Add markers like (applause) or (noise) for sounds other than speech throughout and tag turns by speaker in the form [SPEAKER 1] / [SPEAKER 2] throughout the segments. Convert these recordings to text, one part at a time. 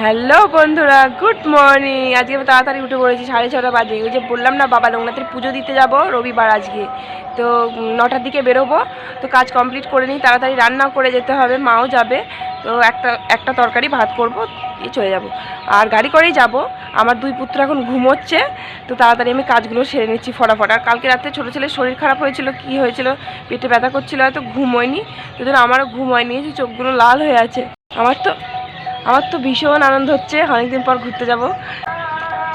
[SPEAKER 1] Hello বন্ধুরা, good morning. আজকে আমি তাড়াতাড়ি উঠে পড়েছি, সাড়ে ছটা বাজে। ওই যে বললাম না, বাবা লোকনাথের পুজো দিতে যাব রবিবার আজকে। তো নটার দিকে বেরোবো। তো কাজ কমপ্লিট করে নিই, তাড়াতাড়ি রান্নাও করে যেতে হবে, মাও যাবে। তো একটা একটা তরকারি, ভাত করব, দিয়ে চলে যাব। আর গাড়ি করেই যাব। আমার দুই পুত্র এখন ঘুমোচ্ছে, তো তাড়াতাড়ি আমি কাজগুলো সেরে নিচ্ছি ফটাফট। আর কালকে রাতে ছোটো ছেলের শরীর খারাপ হয়েছিল, কি হয়েছিল, পেটে ব্যথা করছিল, হয়তো ঘুম হয়নি তো আমারও ঘুম হয়নি চোখগুলো লাল হয়ে আছে। আমার তো আমার তো ভীষণ আনন্দ হচ্ছে, অনেকদিন পর ঘুরতে যাব।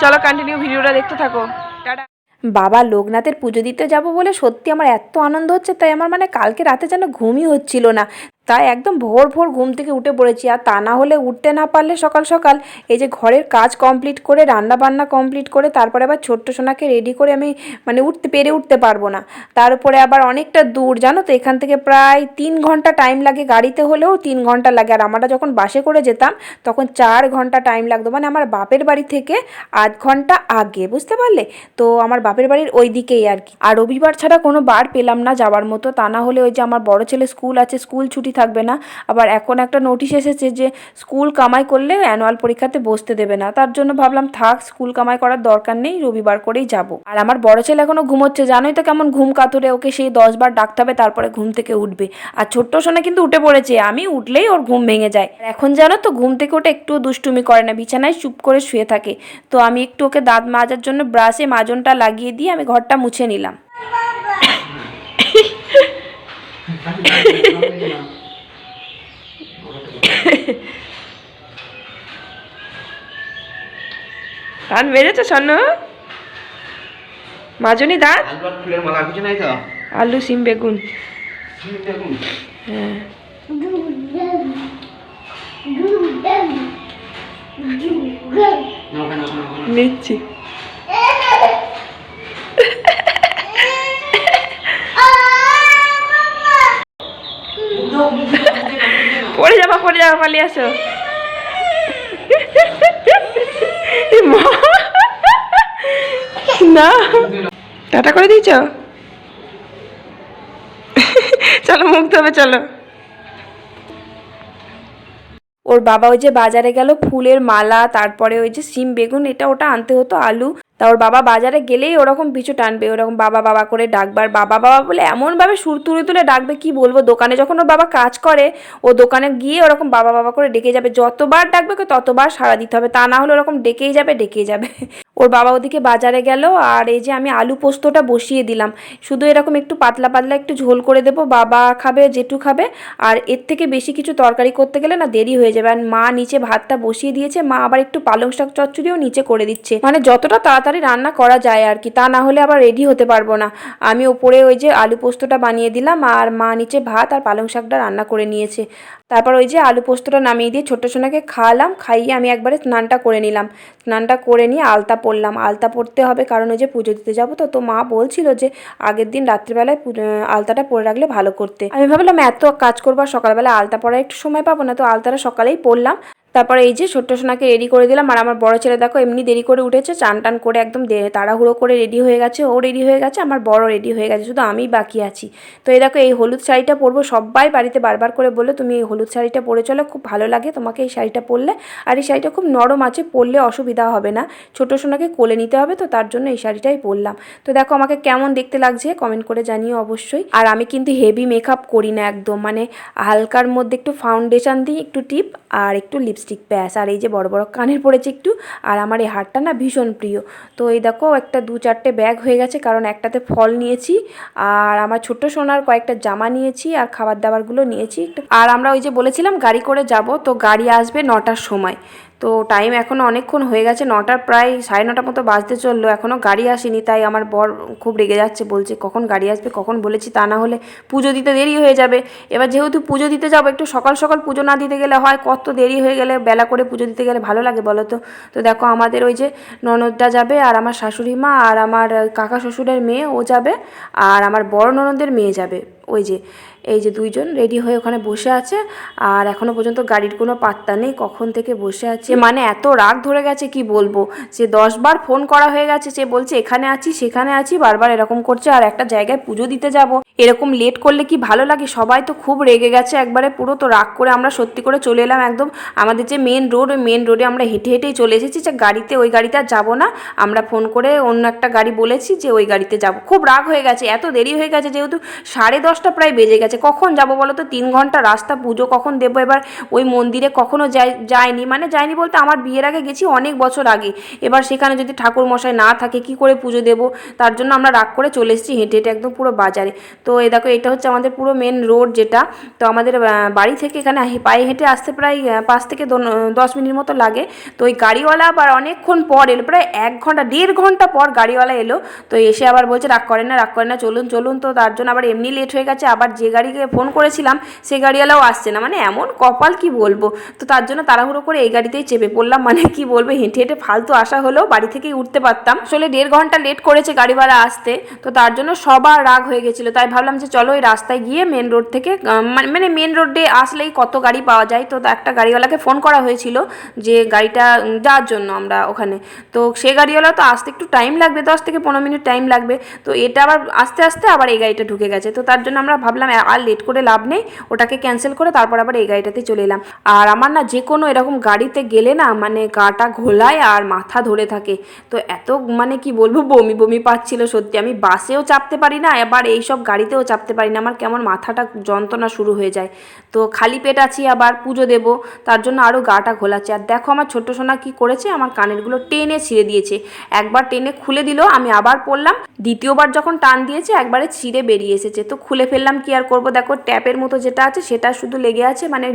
[SPEAKER 1] চলো কন্টিনিউ ভিডিওটা দেখতে থাকো। টাটা।
[SPEAKER 2] বাবা, লোকনাথের পুজো দিতে যাব বলে সত্যি আমার এত আনন্দ হচ্ছে, তাই আমার মানে কালকে রাতে যেন ঘুমই হচ্ছিল না। তাই একদম ভোর ভোর ঘুম থেকে উঠে পড়েছি। আর তা না হলে উঠতে না পারলে সকাল সকাল এই যে ঘরের কাজ কমপ্লিট করে রান্না বান্না কমপ্লিট করে, তারপরে আবার ছোট্ট সোনাকে রেডি করে আমি মানে উঠতে পেরে উঠতে পারব না। তার উপরে আবার অনেকটা দূর, জানো তো, এখান থেকে প্রায় তিন ঘণ্টা টাইম লাগে গাড়িতে হলেও তিন ঘণ্টা লাগে। আর আমরা যখন বাসে করে যেতাম, তখন চার ঘণ্টা টাইম লাগতো। মানে আমার বাপের বাড়ি থেকে আধ ঘণ্টা আগে, বুঝতে পারলে? তো আমার বাপের বাড়ির ওই দিকেই আর কি। আর রবিবার ছাড়া কোনো বার পেলাম না যাওয়ার মতো। তা না হলে ওই যে আমার বড় ছেলে স্কুল আছে, স্কুল ছুটি থাকবে না আবার এখন একটা নোটিশ এসেছে যে স্কুল কামাই করলে অ্যানুয়াল পরীক্ষাতে বসতে দেবে না তার জন্য ভাবলাম থাক স্কুল কামাই করার দরকার নেই রবিবার করেই যাব আর আমার বড় ছেলে এখনও ঘুমোচ্ছে জানোই তো কেমন ঘুম কাতুরে ওকে সেই দশ বার ডাকতে হবে তারপরে ঘুম থেকে উঠবে আর ছোট্ট সোনা কিন্তু উঠে পড়েছে আমি উঠলেই ওর ঘুম ভেঙে যায় আর এখন জানো তো ঘুম থেকে ওটা একটু দুষ্টুমি করে না বিছানায় চুপ করে শুয়ে থাকে তো আমি একটু ওকে দাঁত মাজার জন্য ব্রাশে মাজনটা লাগিয়ে দিয়ে আমি ঘরটা মুছে নিলাম
[SPEAKER 1] দাঁত বেড়েছে স্বর্ণ? মাজনি দাঁত?
[SPEAKER 3] আলু
[SPEAKER 1] সিম বেগুন। হ্যাঁ। নিচ্ছি। (laughs) পড়ে যাবা পড়ে যাবা, পালিয়ে আসো। না। টাটা করে দিয়েছ? চলো, মুখ হবে চলো।
[SPEAKER 2] ওর বাবা ওই যে বাজারে গেল, ফুলের মালা, তারপরে ওই যে সিম বেগুন, এটা ওটা আনতে হতো, আলু। তা ওর বাবা বাজারে গেলেই ওরকম পিছু টানবে, ওরকম বাবা বাবা করে ডাকবার, বাবা বাবা বলে এমনভাবে সুর তুলে তুলে ডাকবে, কি বলব? দোকানে যখন ওর বাবা কাজ করে, ও দোকানে গিয়ে ওরকম বাবা বাবা করে ডেকে যাবে, যতবার ডাকবে ততবার সাড়া দিতে হবে, তা না হলে ওরকম ডেকেই যাবে ডেকেই যাবে। ওর বাবা ওদিকে বাজারে গেল আর এই যে আমি আলু পোস্তটা বসিয়ে দিলাম। শুধু এরকম একটু পাতলা পাতলা একটু ঝোল করে দেবো, বাবা খাবে, জেঠু খাবে, আর এর থেকে বেশি কিছু তরকারি করতে গেলে না দেরি হয়ে যাবে। আর মা নিচে ভাতটা বসিয়ে দিয়েছে, মা আবার একটু পালং শাক চচ্চড়িও নিচে করে দিচ্ছে। মানে যতটা তাড়াতাড়ি রান্না করা যায় আর কি, তা না হলে আবার রেডি হতে পারব না। আমি ওপরে ওই যে আলু পোস্তটা বানিয়ে দিলাম, আর মা নিচে ভাত আর পালং শাকটা রান্না করে নিয়েছে। তারপর ওই যে আলু পোস্তটা নামিয়ে দিয়ে ছোট্ট সোনাকে খাওয়ালাম, খাইয়ে আমি একবারে স্নানটা করে নিলাম। স্নানটা করে নিয়ে আলতা পরলাম। আলতা পরতে হবে কারণ ওই যে পুজো দিতে যাব তো তো মা বলছিল যে আগের দিন রাত্রিবেলায় আলতাটা পরে রাখলে ভালো করতে। আমি ভাবলাম এত কাজ করব সকালবেলা আলতা পরার একটু সময় পাবো না, তো আলতাটা সকালেই পরলাম। তারপরে এই যে ছোট্ট সোনাকে রেডি করে দিলাম, আর আমার বড় ছেলে দেখো এমনি দেরি করে উঠেছে, চান টান করে একদম তাড়াহুড়ো করে রেডি হয়ে গেছে, ও রেডি হয়ে গেছে, আমার বড় রেডি হয়ে গেছে, শুধু আমি বাকি আছি। তো এই দেখো এই হলুদ শাড়িটা পরবো, সবাই বাড়িতে বারবার করে বলে তুমি এই হলুদ শাড়িটা পরে চলো, খুব ভালো লাগে তোমাকে এই শাড়িটা পরলে। আর এই শাড়িটা খুব নরম আছে, পরলে অসুবিধা হবে না। ছোটো সোনাকে কোলে নিতে হবে, তো তার জন্য এই শাড়িটাই পরলাম। তো দেখো আমাকে কেমন দেখতে লাগছে কমেন্ট করে জানিও অবশ্যই। আর আমি কিন্তু হেভি মেকআপ করি না একদম মানে হালকার মধ্যে একটু ফাউন্ডেশন দিই, একটু টিপ আর একটু লিপস্টিক প্যাস আর এই যে বড় বড় কানের পড়েছে একটু, আর আমার এই হারটা না ভীষণ প্রিয়। তো এই দেখো, একটা দু চারটে ব্যাগ হয়ে গেছে, কারণ একটাতে ফল নিয়েছি, আর আমার ছোট্ট সোনার কয়েকটা জামা নিয়েছি, আর খাবার দাবারগুলো নিয়েছি। আর আমরা ওই যে বলেছিলাম, গাড়ি করে যাব, তো গাড়ি আসবে নটার সময়। তো টাইম এখনও অনেকক্ষণ হয়ে গেছে, নটার প্রায় সাড়ে নটার মতো বাজতে চলল এখনও গাড়ি আসেনি, তাই আমার বর খুব রেগে যাচ্ছে, বলছে কখন গাড়ি আসবে, কখন বলেছি, তা না হলে পুজো দিতে দেরি হয়ে যাবে। এবার যেহেতু পুজো দিতে যাব, একটু সকাল সকাল পুজো না দিতে গেলে হয়, কত দেরি হয়ে গেলে বেলা করে পুজো দিতে গেলে ভালো লাগে বলো তো? তো দেখো আমাদের ওই যে ননদটা যাবে, আর আমার শাশুড়ি মা, আর আমার কাকা শ্বশুরের মেয়ে, ও যাবে, আর আমার বড় ননদের মেয়ে যাবে। ওই যে, এই যে দুইজন রেডি হয়ে ওখানে বসে আছে। আর এখনও পর্যন্ত গাড়ির কোনো পাত্তা নেই, কখন থেকে বসে আছে। মানে এত রাগ ধরে গেছে, কি বলব? সে দশ বার ফোন করা হয়ে গেছে, সে বলছে, এখানে আছি, সেখানে আছি, বারবার এরকম করছে, আর একটা জায়গায় পুজো দিতে যাব। এরকম লেট করলে কি ভালো লাগে? সবাই তো খুব রেগে গেছে একবারে পুরো তো রাগ করে আমরা সত্যি করে চলে এলাম একদম। আমাদের যে মেন রোড ওই মেন রোডে আমরা হেঁটে হেঁটেই চলে এসেছি যে গাড়িতে, ওই গাড়িতে আর যাব না। আমরা ফোন করে অন্য একটা গাড়ি বলেছি যে ওই গাড়িতে যাব। খুব রাগ হয়ে গেছে, এত দেরি হয়ে গেছে যেহেতু সাড়ে দশটা প্রায় বেজে গেছে। কখন যাব বলো তো? তিন ঘণ্টা রাস্তা, পুজো কখন দেবো? এবার ওই মন্দিরে কখনও যাই যায়নি মানে যায়নি বলতে আমার বিয়ের আগে গেছি অনেক বছর আগে। এবার সেখানে যদি ঠাকুর মশাই না থাকে, কি করে পুজো দেবো? তার জন্য আমরা রাগ করে চলে এসেছি, হেঁটে হেঁটে একদম পুরো বাজারে। তো এই দেখো, এটা হচ্ছে আমাদের পুরো মেন রোড যেটা। তো আমাদের বাড়ি থেকে এখানে পায়ে হেঁটে আসতে প্রায় পাঁচ থেকে দশ মিনিট মতো লাগে। তো ওই গাড়িওয়ালা আবার অনেকক্ষণ পর এলো, প্রায় এক ঘণ্টা, দেড় ঘণ্টা পর গাড়িওয়ালা এলো। তো এসে আবার বলছে, রাগ করেন না, রাগ করেন না, চলুন চলুন। তো তার জন্য আবার এমনি লেট হয়ে গেছে আবার যে গাড়িকে ফোন করেছিলাম সেই গাড়িওয়ালাও আসছে না। মানে এমন কপাল কি বলব? তো তার জন্য তাড়াহুড়ো করে এই গাড়িতেই চেপে পড়লাম। মানে কি বলব, হেঁটে হেঁটে ফালতু আসা হলেও বাড়ি থেকেই উঠতে পারতাম। আসলে দেড় ঘণ্টা লেট করেছে গাড়িওয়ালা আসতে, তো তার জন্য সবার রাগ হয়ে গেছিল। তাই ভাবলাম যে চলো এই রাস্তায় গিয়ে মেন রোড থেকে মানে মানে মেন রোডে আসলেই কত গাড়ি পাওয়া যায়। তো একটা গাড়িওয়ালাকে ফোন করা হয়েছিল যে গাড়িটা যাওয়ার জন্য আমরা ওখানে। তো সে গাড়িওয়ালা তো আসতে একটু টাইম লাগবে, দশ থেকে পনেরো মিনিট টাইম লাগবে। তো এটা আবার আস্তে আস্তে আবার এই গাড়িটা ঢুকে গেছে। তো তার জন্য আমরা ভাবলাম আর লেট করে লাভ নেই, ওটাকে ক্যান্সেল করে তারপর আবার এই গাড়িটাতে চলে এলাম। আর আমার না যে কোনো এরকম গাড়িতে গেলে না মানে গাটা ঘোলায় আর মাথা ধরে থাকে। তো এত মানে কি বলব, বমি বমি পাচ্ছিল সত্যি। আমি বাসেও চাপতে পারি না আবার এইসব গাড়িতেও চাপতে পারি না। আমার কেমন মাথাটা যন্ত্রণা শুরু হয়ে যায়। তো খালি পেট আছি আবার পুজো দেব, তার জন্য আরও গাটা ঘোলাচ্ছে। আর দেখো আমার ছোট্ট সোনা কি করেছে, আমার কানেরগুলো টেনে ছিঁড়ে দিয়েছে। একবার টেনে খুলে দিল, আমি আবার পড়লাম। দ্বিতীয়বার যখন টান দিয়েছে, একবারে ছিঁড়ে বেরিয়ে এসেছে। তো খুলে ফেললাম, কি আর করব? দেখো, ট্যাপের মতো যেটা আছে, সেটা শুধু লেগে আছে মানে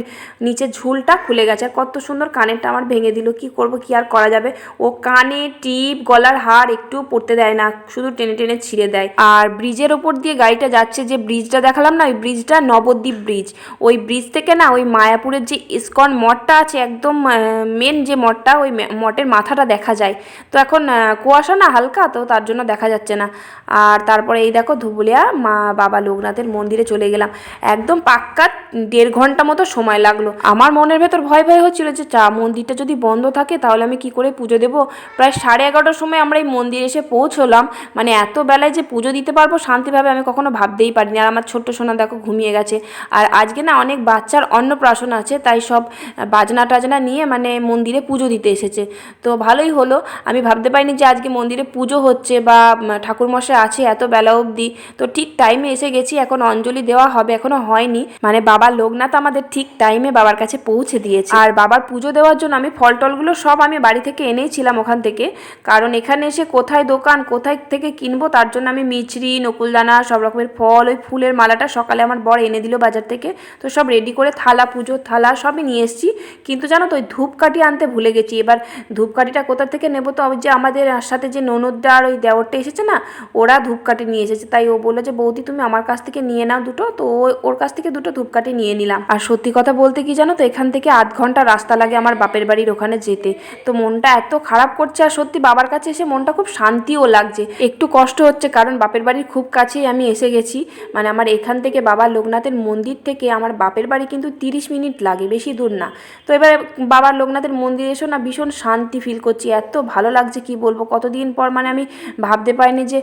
[SPEAKER 2] নিচে ঝুলটা খুলে গেছে। আর কত সুন্দর কানেরটা আমার ভেঙে দিল, কি করব, কি আর করা যাবে? ও কানে টিপ, গলার হার একটু পড়তে দেয় না, শুধু টেনে টেনে ছিঁড়ে দেয়। আর ব্রিজের ওপর দিয়ে গাড়িটা যাচ্ছে, যে ব্রিজটা দেখালাম না, ওই ব্রিজটা নবদ্বীপ ব্রিজ। ওই ব্রিজ থেকে না ওই মায়াপুরের যে ইস্কন মঠটা আছে, একদম মেন যে মঠটা, ওই মঠের মাথাটা দেখা যায়। তো এখন কুয়াশা না হালকা, তো তার জন্য দেখা যাচ্ছে না। আর তারপরে এই দেখো ধুবুলিয়া, মা বাবা লোকনাথের মন্দিরে চলে গেলাম। একদম পাক্কা দেড় ঘণ্টা মতো সময় লাগল। আমার মনের ভেতর ভয় ভয় হচ্ছিল যে, চা, মন্দিরটা যদি বন্ধ থাকে, তাহলে আমি কি করে পুজো দেবো? প্রায় সাড়ে এগারোটার সময় আমরা এই মন্দিরে এসে পৌঁছলাম। মানে এত বেলায় যে পুজো দিতে পারব, শান্তিভাবে আমি কখনো ভাবতেই পারিনি। আর আমার ছোট্ট সোনা দেখো ঘুমিয়ে গেছে। আর আজকে না অনেক বাচ্চার অন্নপ্রাশন আছে, তাই সব বাজনা টাজনা নিয়ে মানে মন্দিরে পুজো দিতে এসেছে। তো ভালোই হলো। আমি ভাবতে পারিনি যে আজকে মন্দিরে পুজো হচ্ছে বা ঠাকুরমশাই আছে এত বেলা অবধি। তো ঠিক টাইমে এসে গেছি, এখন অঞ্জলি দেওয়া হবে, এখনও হয়নি। মানে বাবার লোকনাথ আমাদের ঠিক টাইমে বাবার কাছে পৌঁছে দিয়েছে। আর বাবার পুজো দেওয়ার জন্য আমি ফল টলগুলো সব আমি বাড়ি থেকে এনেইছিলাম ওখান থেকে। কারণ এখানে এসে কোথায় দোকান, কোথায় থেকে কিনবো, তার জন্য আমি মিচড়ি নকুলদানা, সব রকমের ফল, ওই ফুলের মালাটা সকালে আমার বর এনে দিল বাজার থেকে। তো সব রেডি করে থালা পুজোর থালা সবই নিয়ে এসেছি। কিন্তু জানো তো, ওই ধূপকাঠি আনতে ভুলে গেছি। এবার ধূপকাঠিটা কোথা থেকে নেব তো? যে আমাদের সাথে যে ননদটা আর ওই দেওরটা এসেছে না, ওরা ধূপকাঠি নিয়ে এসেছে। তাই ও বলল যে, বৌদি, তুমি আমার কাছ থেকে নিয়ে নাও দুটো। তো ওর কাছ থেকে দুটো ধূপকাঠি নিয়ে নিলাম। আর সত্যি কথা বলতে কি জানো তো, এখান থেকে আধ ঘণ্টা রাস্তা লাগে আমার বাপের বাড়ির ওখানে যেতে। তো মনটা এত খারাপ করছে আর সত্যি বাবার কাছে এসে মনটা খুব শান্তিও লাগছে। একটু কষ্ট হচ্ছে কারণ বাপের বাড়ির খুব কাছেই আমি এসে গেছি। মানে আমার এখান থেকে বাবা লোকনাথের মন্দির থেকে আমার বাপের বাড়ি কিন্তু তিরিশ মিনিট লাগে বেশি দূর না। তো এবার বাবার লোকনাথের মন্দিরে এসো না ভীষণ শান্তি ফিল করছি এত ভালো লাগছে কি বলব? কতদিন পর মানে আমি ভাবতে পারিনি যে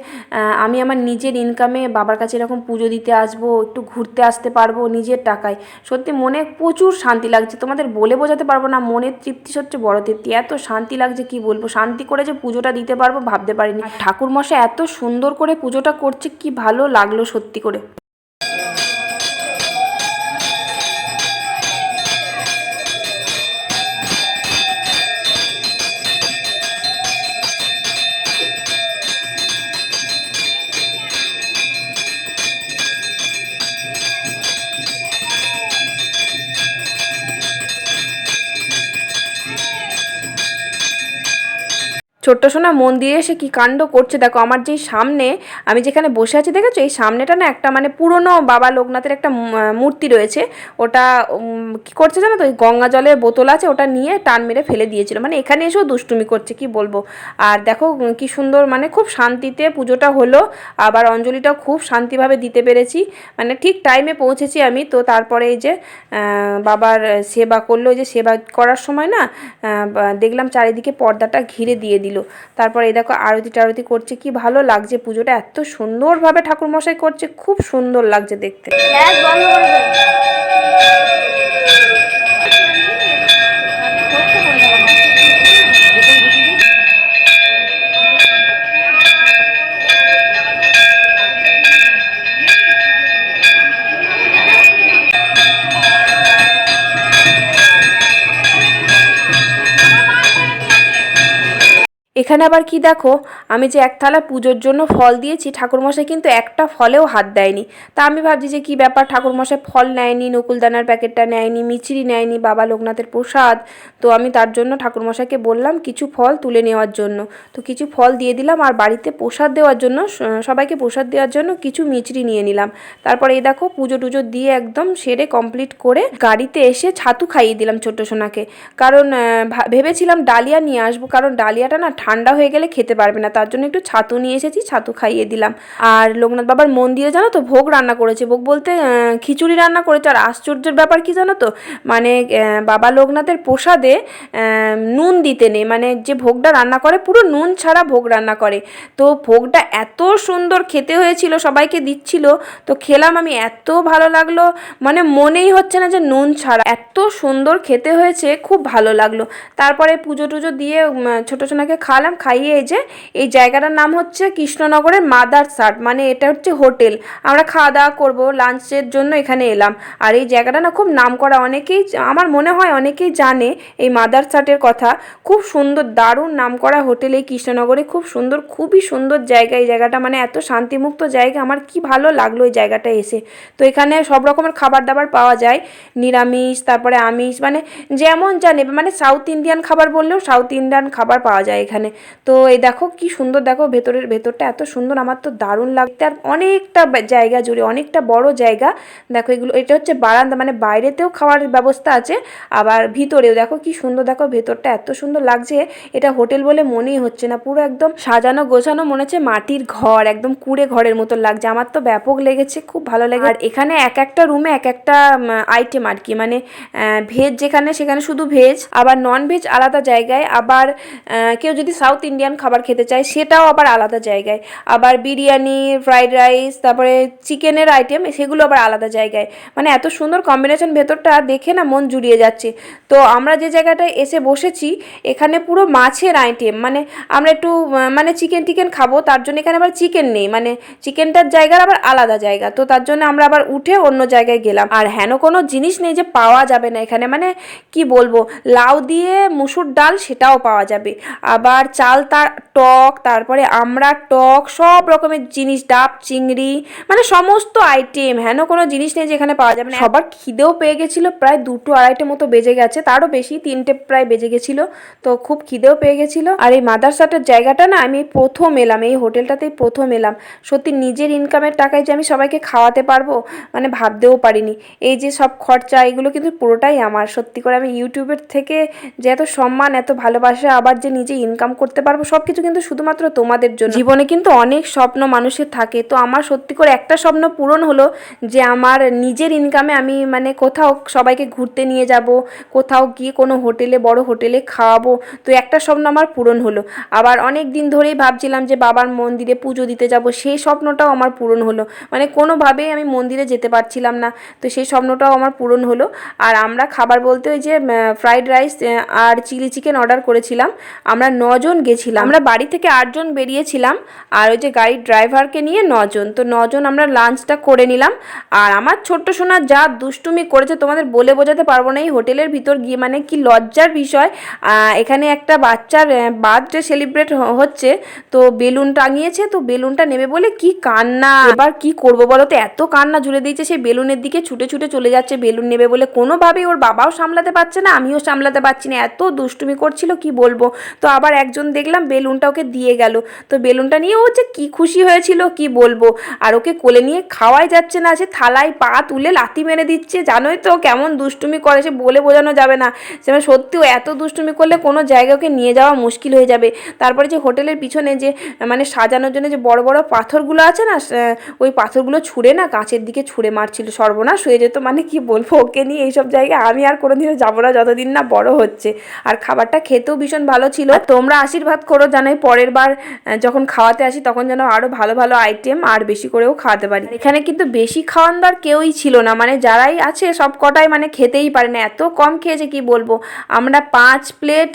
[SPEAKER 2] আমি আমার নিজের ইনকামে বাবার কাছে এরকম পুজো দিতে আসব একটু ঘুরতে আসতে পারব নিজের টাকায়। সত্যি মনে প্রচুর শান্তি লাগছে তোমাদের বলে বোঝাতে পারব না মনের তৃপ্তি সত্যি বড় তৃপ্তি। এত শান্তি লাগছে কি বলব? শান্তি করে যে পুজোটা দিতে পারব ভাবতে পারিনি। ঠাকুর মশাই এত সুন্দর করে পুজোটা করছে কি ভালো লাগল সত্যি করে। ছোট্ট সোনা, মন দিয়ে এসে কি কাণ্ড করছে? দেখো, আমার যেই সামনে, আমি যেখানে বসে আছি, দেখেছ? এই সামনেটা না একটা মানে পুরনো বাবা লোকনাথের একটা মূর্তি রয়েছে। ওটা কি করছে জানো তো? ওই গঙ্গা জলের বোতল আছে, ওটা নিয়ে টান মেরে ফেলে দিয়েছিল। মানে এখানে এসেও দুষ্টুমি করছে, কি বলব? আর দেখো কি সুন্দর মানে খুব শান্তিতে পুজোটা হলো। আবার অঞ্জলিটাও খুব শান্তিভাবে দিতে পেরেছি। মানে ঠিক টাইমে পৌঁছেছি আমি। তো তারপরে এই যে বাবার সেবা করল। যে সেবা করার সময় না দেখলাম চারিদিকে পর্দাটা ঘিরে দিয়ে দিল। তারপরে এই দেখো আরতি টারতি করছে, কি ভালো লাগছে পুজোটা, এত সুন্দরভাবে ঠাকুরমশাই করছে, খুব সুন্দর লাগছে দেখতে। এখানে আবার কি দেখো? আমি যে এক থালা পুজোর জন্য ফল দিয়েছি, ঠাকুরমশাই কিন্তু একটা ফলেও হাত দেয়নি। তা আমি ভাবছি যে কি ব্যাপার? ঠাকুরমশাই ফল নেয়নি, নকুলদানার প্যাকেটটা নেয়নি মিচিরি নেয়নি, বাবা লোকনাথের প্রসাদ। তো আমি তার জন্য ঠাকুরমশাইকে বললাম কিছু ফল তুলে নেওয়ার জন্য। তো কিছু ফল দিয়ে দিলাম আর বাড়িতে প্রসাদ দেওয়ার জন্য সবাইকে প্রসাদ দেওয়ার জন্য কিছু মিচড়ি নিয়ে নিলাম। তারপরে এই দেখো, পুজো টুজো দিয়ে একদম সেরে কমপ্লিট করে গাড়িতে এসে ছাতু খাইয়ে দিলাম ছোট্ট সোনাকে। কারণ ভেবেছিলাম ডালিয়া নিয়ে আসব, কারণ ডালিয়াটা না ঠান্ডা হয়ে গেলে খেতে পারবে না। তার জন্য একটু ছাতু নিয়ে এসেছি, ছাতু খাইয়ে দিলাম। আর লোকনাথ বাবার মন্দিরে জানো তো, ভোগ রান্না করেছে। ভোগ বলতে খিচুড়ি রান্না করেছে। আর আশ্চর্যের ব্যাপার কি জানো তো মানে বাবা লোকনাথের প্রসাদে নুন দিতে নেই। মানে যে ভোগটা রান্না করে, পুরো নুন ছাড়া ভোগ রান্না করে। তো ভোগটা এত সুন্দর খেতে হয়েছিল, সবাইকে দিচ্ছিল। তো খেলাম আমি, এত ভালো লাগল। মানে মনেই হচ্ছে না যে নুন ছাড়া। এত সুন্দর খেতে হয়েছে, খুব ভালো লাগল। তারপরে পুজো টুজো দিয়ে ছোট সোনাকে খাওয়ালাম। খাইয়ে এই যে, এই জায়গাটার নাম হচ্ছে কৃষ্ণনগরের মাদার সাট মানে এটা হচ্ছে হোটেল। আমরা খাওয়া দাওয়া করব, লাঞ্চের জন্য এখানে এলাম। আর এই জায়গাটা না খুব নাম করা অনেকেই আমার মনে হয় অনেকেই জানে এই মাদার সাটের কথা। খুব সুন্দর, দারুণ নাম করা হোটেল এই কৃষ্ণনগরে, খুব সুন্দর, খুবই সুন্দর জায়গা এই জায়গাটা মানে এত শান্তিমুক্ত জায়গা, আমার কি ভালো লাগল এই জায়গাটা এসে। তো এখানে সব রকমের খাবার দাবার পাওয়া যায়, নিরামিষ, তারপরে আমিষ মানে যেমন যা নেবে মানে সাউথ ইন্ডিয়ান খাবার বললেও সাউথ ইন্ডিয়ান খাবার পাওয়া যায় এখানে। তো এই দেখো কি সুন্দর, দেখো ভেতরের, ভেতরটা এত সুন্দর, আমার তো দারুণ লাগতে আর অনেকটা জায়গা জুড়ে, অনেকটা বড় জায়গা। দেখো এগুলো, এটা হচ্ছে বারান্দা মানে বাইরেতেও খাওয়ার ব্যবস্থা আছে, আবার ভিতরেও দেখো কি সুন্দর, দেখো ভেতরটা এত সুন্দর লাগছে, এটা হোটেল বলে মনেই হচ্ছে না, পুরো একদম সাজানো গোছানো মনে হচ্ছে মাটির ঘর, একদম কুড়ে ঘরের মতো লাগছে, আমার তো ব্যাপক লেগেছে, খুব ভালো লেগে আর এখানে এক একটা রুমে এক একটা আইটেম আর কি মানে ভেজ যেখানে, সেখানে শুধু ভেজ আবার নন ভেজ আলাদা জায়গায়, আবার কেউ যদি সাউথ ইন্ডিয়ান খাবার খেতে চায়, সেটাও আবার আলাদা জায়গায়। আবার বিরিয়ানি ফ্রাইড রাইস তারপরে চিকেনের আইটেম সেগুলো আবার আলাদা জায়গায়। মানে এত সুন্দর কম্বিনেশন ভেতরটা দেখে না মন জুড়িয়ে যাচ্ছে। তো আমরা যে জায়গাটায় এসে বসেছি, এখানে পুরো মাছের আইটেম মানে আমরা একটু মানে চিকেন টিকেন খাব, তার জন্য এখানে আবার চিকেন নেই। মানে চিকেনটার জায়গার আবার আলাদা জায়গা, তো তার জন্য আমরা আবার উঠে অন্য জায়গায় গেলাম। আর হেন কোনো জিনিস নেই যে পাওয়া যাবে না এখানে। মানে কি বলব, লাউ দিয়ে মুসুর ডাল সেটাও পাওয়া যাবে। আবার চাল, তার টক, তারপরে আমরা টক, সব রকমের জিনিস, ডাব, চিংড়ি মানে সমস্ত আইটেম হেন কোনো জিনিস নেই যেখানে পাওয়া যাবে না। সবার খিদেও পেয়ে গেছিল, প্রায় দুটো আড়াইটে মতো বেজে গেছে, তারও বেশি, তিনটে প্রায় বেজে গেছিল, তো খুব খিদেও পেয়ে গেছিল। আর এই মাদারসাটের জায়গাটা না, আমি প্রথম এলাম, এই হোটেলটাতেই প্রথম এলাম। সত্যি নিজের ইনকামের টাকায় যে আমি সবাইকে খাওয়াতে পারব মানে ভাবতেও পারিনি। এই যে সব খরচা, এগুলো কিন্তু পুরোটাই আমার। সত্যি করে আমি ইউটিউবের থেকে যে এত সম্মান, এত ভালোবাসা, আবার যে নিজে ইনকাম করতে পারব সব কিছু কিন্তু শুধুমাত্র তোমাদের জন্য। জীবনে কিন্তু অনেক স্বপ্ন মানুষের থাকে। তো আমার সত্যি করে একটা স্বপ্ন পূরণ হলো যে আমার নিজের ইনকামে আমি মানে কোথাও সবাইকে ঘুরতে নিয়ে যাব, কোথাও গিয়ে কোনো হোটেলে, বড় হোটেলে খাওয়াবো। তো একটা স্বপ্ন আমার পূরণ হলো। আবার অনেক দিন ধরেই ভাবছিলাম যে বাবার মন্দিরে পুজো দিতে যাব, সেই স্বপ্নটাও আমার পূরণ হলো। মানে কোনোভাবেই আমি মন্দিরে যেতে পারছিলাম না। তো সেই স্বপ্নটাও আমার পূরণ হলো। আর আমরা খাবার বলতে ওই যে ফ্রাইড রাইস আর চিলি চিকেন অর্ডার করেছিলাম। আমরা নজন গেছিলাম। আমরা বাড়ি থেকে আটজন বেরিয়েছিলাম আর ওই যে গাড়ির ড্রাইভারকে নিয়ে নজন। তো নজন আমরা লাঞ্চটা করে নিলাম। আর আমার ছোট্ট সোনা যা দুষ্টুমি করেছে তোমাদের বলে বোঝাতে পারব না। এই হোটেলের ভিতর গিয়ে মানে কি লজ্জার বিষয়। এখানে একটা বাচ্চার বার্থডে সেলিব্রেট হচ্ছে। তো বেলুন টাঙিয়েছে, তো বেলুনটা নেবে বলে কি কান্না। এবার কি করব বলো তো? এত কান্না জুড়ে দিয়েছে সেই বেলুনের দিকে ছুটে ছুটে চলে যাচ্ছে, বেলুন নেবে বলে। কোনোভাবেই ওর বাবাও সামলাতে পারছে না, আমিও সামলাতে পারছি না। এত দুষ্টুমি করছিল, কি বলব? তো আবার একজন বেলুন দেখলাম বেলুনটা ওকে দিয়ে গেল। তো বেলুনটা নিয়ে ও যে কী খুশি হয়েছিল, কি বলব? আর ওকে কোলে নিয়ে খাওয়াই যাচ্ছে না, সে থালায় পা তুলে লাথি মেরে দিচ্ছে। জানোই তো কেমন দুষ্টুমি করে, সে বলে বোঝানো যাবে না। সে সত্যি ও এত দুষ্টুমি করলে কোনো জায়গায় ওকে নিয়ে যাওয়া মুশকিল হয়ে যাবে। তারপরে যে হোটেলের পিছনে যে মানে সাজানোর জন্য যে বড় বড় পাথরগুলো আছে না ওই পাথরগুলো ছুঁড়ে না কাঁচের দিকে ছুঁড়ে মারছিল সর্বনাশ হয়ে যেত। মানে কি বলব, ওকে নিয়ে এইসব জায়গায় আমি আর কোনোদিনও যাব না, যতদিন না বড় হচ্ছে। আর খাবারটা খেতেও ভীষণ ভালো ছিল। তোমরা আশীর্বাদ করো জানাই পরের বার যখন খাওয়াতে আসি তখন যেন আরও ভালো ভালো আইটেম আর বেশি করেও খাওয়াতে পারি। এখানে কিন্তু বেশি খাওয়ান দার কেউই ছিল না মানে যারাই আছে সব কটাই মানে খেতেই পারে না, এত কম খেয়েছে কি বলব? আমরা পাঁচ প্লেট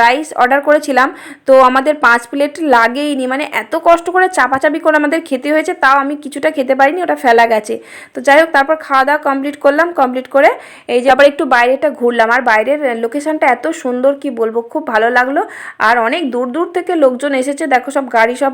[SPEAKER 2] রাইস অর্ডার করেছিলাম, তো আমাদের পাঁচ প্লেট লাগেইনি মানে এত কষ্ট করে চাপাচাপি করে আমাদের খেতে হয়েছে, তাও আমি কিছুটা খেতে পারিনি, ওটা ফেলা গেছে। তো যাই হোক, তারপর খাওয়া দাওয়া কমপ্লিট করলাম কমপ্লিট করে এই যে আবার একটু বাইরেটা ঘুরলাম, আর বাইরের লোকেশনটা এত সুন্দর কি বলব, খুব ভালো লাগল, আর অনেক দূর দূর থেকে লোকজন এসেছে। দেখো সব গাড়ি সব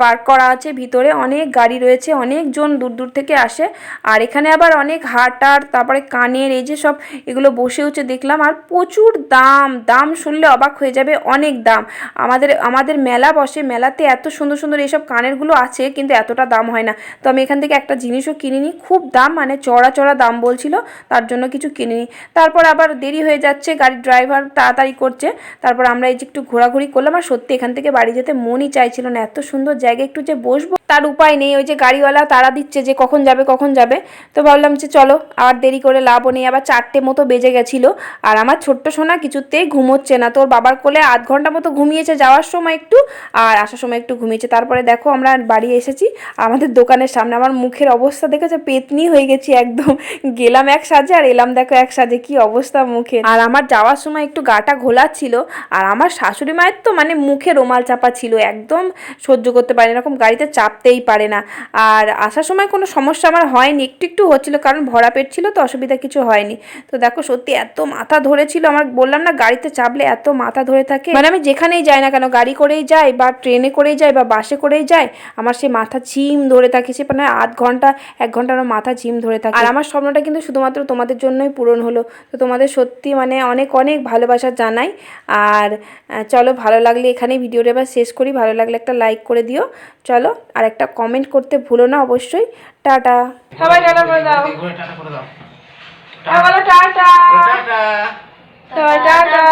[SPEAKER 2] পার্ক করা আছে ভিতরে। অনেক গাড়ি রয়েছে, অনেকজন দূর দূর থেকে আসে। আর এখানে আবার অনেক হাটার, তারপরে কানের এই যে সব এগুলো বসে হচ্ছে দেখলাম। আর প্রচুর দাম দাম শুনলে অবাক হয়ে যাবে, অনেক দাম। আমাদের আমাদের মেলা বসে, মেলাতে এত সুন্দর সুন্দর এইসব কানেরগুলো আছে, কিন্তু এতটা দাম হয় না। তো আমি এখান থেকে একটা জিনিসও কিনিনি, খুব দাম মানে চড়া চড়া দাম বলছিল, তার জন্য কিছু কিনিনি। তারপর আবার দেরি হয়ে যাচ্ছে, গাড়ির ড্রাইভার তাড়াতাড়ি করছে। তারপর আমরা এই যে একটু ঘোরাঘুরি করলাম আর সত্যি এখান থেকে বাড়ি যেতে মনই চাইছিল না। এত সুন্দর জায়গায় একটু যে বসবো, তার উপায় নেই। ওই যে গাড়িওয়ালা তারা দিচ্ছে যে কখন যাবে কখন যাবে। তো ভাবলাম যে চলো, আর দেরি করে লাভও নেই। আবার চারটে মতো বেজে গেছিল আর আমার ছোট্ট সোনা কিছুতেই ঘুমোচ্ছে না। তোর বাবার কোলে আধ ঘণ্টা মতো ঘুমিয়েছে যাওয়ার সময় একটু আর আসার সময় একটু ঘুমিয়েছে। তারপরে দেখো আমরা বাড়ি এসেছি, আমাদের দোকানের সামনে। আমার মুখের অবস্থা দেখেছে? পেতনি হয়ে গেছি একদম। গেলাম এক সাজে আর এলাম দেখো এক সাজে। কি অবস্থা মুখে আর আমার যাওয়ার সময় একটু গাটা ঘোলা ছিল আর আমার শাশুড়ি মায়ের তো মানে মুখে রোমাল চাপা ছিল, একদম সহ্য করতে পারে এরকম গাড়িতে চাপতেই পারে না। আর আসার সময় কোনো সমস্যা আমার হয়নি, একটু একটু হচ্ছিল, কারণ ভরা পেট ছিল তো, অসুবিধা কিছু হয়নি। তো দেখো, সত্যি এত মাথা ধরেছিল, আমার বললাম না গাড়িতে চাপলে এত মাথা ধরে থাকে। মানে আমি যেখানেই যাই না কেন, গাড়ি করেই যাই বা ট্রেনে করেই যাই বা বাসে করেই যাই, আমার সেই মাথা ঝিম ধরে থাকে, সে মানে আধ ঘণ্টা, এক ঘণ্টা আমার মাথা ঝিম ধরে থাকে। আর আমার স্বপ্নটা কিন্তু শুধুমাত্র তোমাদের জন্যই পূরণ হলো। তো তোমাদের সত্যি মানে অনেক অনেক ভালোবাসা জানাই। আর চলো ভালো লাগলে এখানেই ভিডিওটা এবার শেষ করি। ভালো লাগলে একটা লাইক করে দিও। চলো আর একটা কমেন্ট করতে ভুলো না অবশ্যই। টাটা।
[SPEAKER 1] সবাই টাটা করে দাও।
[SPEAKER 3] টাটা করে দাও।
[SPEAKER 1] টাটা।
[SPEAKER 3] টাটা।
[SPEAKER 1] সবাই টাটা।